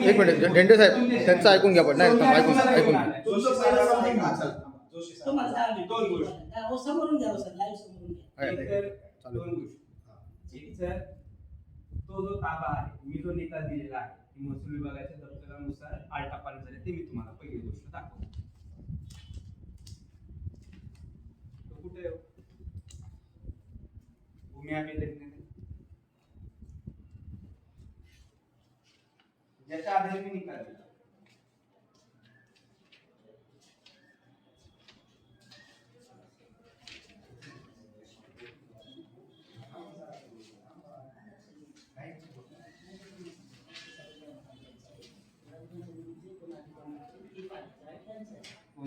एक मिनिट झें- साहेब त्यांचं ऐकून घ्या पण नाही ऐकून ऐकून घ्या दोन गोष्टी हो, समोरून घ्या. हो सर लाईव्ह समोरून घ्या एक तर दोन गोष्टी एक तर तो जो ताबा आहे? मी जो निकाल दिलेला आहे की महसूल विभागाच्या दप्तरानुसार आलटापाल झाले ते? मी तुम्हाला पहिली गोष्ट दाखवतो तो कुठे आहे हो? भूमी अभिलेख ज्याच्या आधारे मी निकाल दिला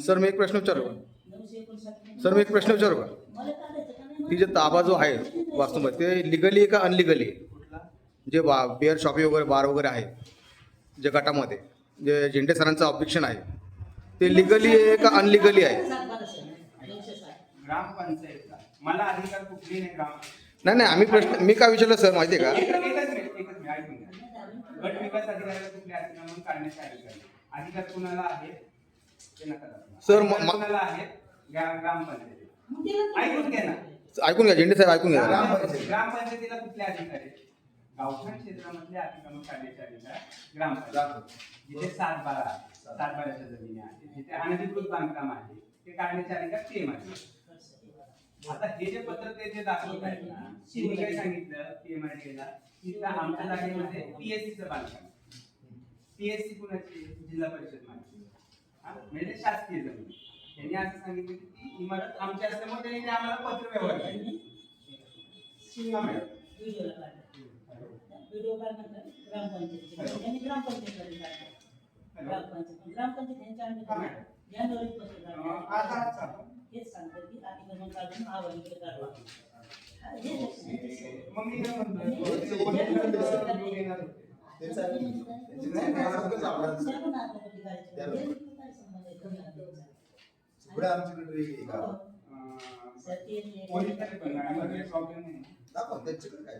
सर मी एक प्रश्न विचारू का? सर मी एक प्रश्न विचारू का? ती जे ताबा जो आहे वास्तूमध्ये ते लिगली आहे का अनलिगली आहे? जे बा बिअर शॉपी वगैरे बार वगैरे आहे? जे गटामध्ये जे झेंडे सरांचं ऑब्जेक्शन आहे ते लिगली आहे का अनलिगली आहे? मला अधिकार कुठली नाही ग्राम नाही नाही आम्ही प्रश्न मी काय विचारलं सर माहिती आहे का? एकच मिनिट एकच मिनिट ऐकून घ्या. गट विकास अधिकाऱ्याला कुठले अधिकार म्हणून काढण्याचे अधिकार नाही. अधिकार कुणाला आहेत ते नका दाखवा. सर, म- अधिकार म- कुणाला ऐकून घ्या ना. ऐकून घ्या झेंडे साहेब ऐकून घ्या. जरा. ग्रामपंचायतीला कुठले अधिकार आहेत? गावठाण क्षेत्रामधले अतिक्रमण काढण्याचे अधिकार ग्रामपंचायत जिथे सात बारा सात बाराच्या जमिनी आहेत जिथे अनधिकृत बांधकाम आहे ते काढण्याचे अधिकार पीएम आहे आता हे जे पत्र ते जे दाखवत आहेत ना त्यांनी काय सांगितलं पीएमआरडीला की आमच्या जागेमध्ये पीएससी चं बांधकाम. पीएससी कुणाची? जिल्हा परिषद म्हणजे शासकीय जमीन. त्यांनी असं सांगितलं की ती इमारत आमची असल्यामुळे त्यांनी ते आम्हाला पत्र व्यवहार केले. ग्रामपंचायतीकडे काढलं. हॅलो. ग्रामपंचायत ग्रामपंचायत यांच्या हा, अंडर मॅडम. जानेवारीत पत्र. हेच सांगतात की अतिक्रमण काढून लक्षात घ्यायचं. मग मी काय म्हणतो. हे? सगळं आमच्याकडे प्रॉब्लेम नाही दाखवा त्यांच्याकडे काय